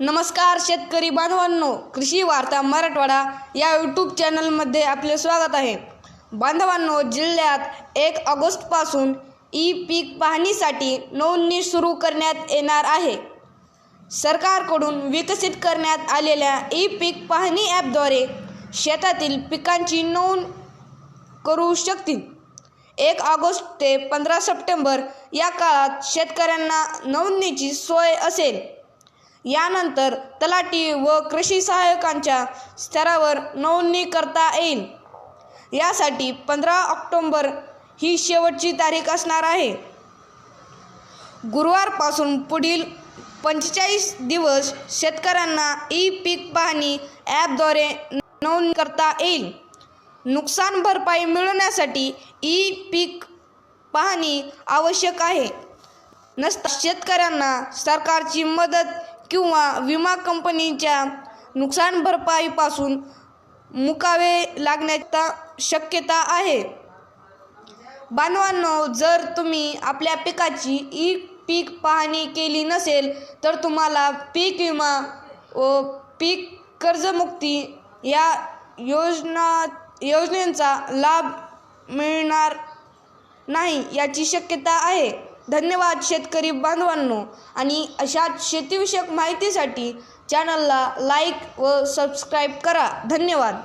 नमस्कार शेतकरी बांधवांनो. कृषी वार्ता मराठवाडा या यूट्यूब चॅनलमध्ये आपले स्वागत आहे. बांधवांनो जिल्ह्यात एक ऑगस्टपासून ई पीक पाहणीसाठी नोंदणी सुरू करण्यात येणार आहे. सरकारकडून विकसित करण्यात आलेल्या ई पीक पाहणी ॲपद्वारे शेतातील पिकांची नोंद करू शकतील. एक ऑगस्ट ते पंधरा सप्टेंबर या काळात शेतकऱ्यांना नोंदणीची सोय असेल. यानंतर तलाठी व कृषी सहाय्यकांच्या स्तरावर नोंदणी करता येईल. यासाठी पंधरा ऑक्टोंबर ही शेवटची तारीख असणार आहे. गुरुवारपासून पुढील पंचेचाळीस दिवस शेतकऱ्यांना ई पीक पाहणी ॲपद्वारे नोंद करता येईल. नुकसान भरपाई मिळवण्यासाठी ई पीक पाहणी आवश्यक आहे. नसता शेतकऱ्यांना सरकारची मदत किंवा विमा कंपनीच्या नुकसान भरपाईपासून मुकावे लागण्याचा शक्यता आहे. बांधवांनो जर तुम्ही आपल्या पिकाची ई पीक पाहणी केली नसेल तर तुम्हाला पीक विमा व पीक कर्जमुक्ती या योजना योजनेचा लाभ मिळणार नाही याची शक्यता आहे. धन्यवाद शेतकरी बांधवांनो. आणि अशाच शेतीविषयक माहितीसाठी चॅनलला लाईक व सबस्क्राईब करा. धन्यवाद.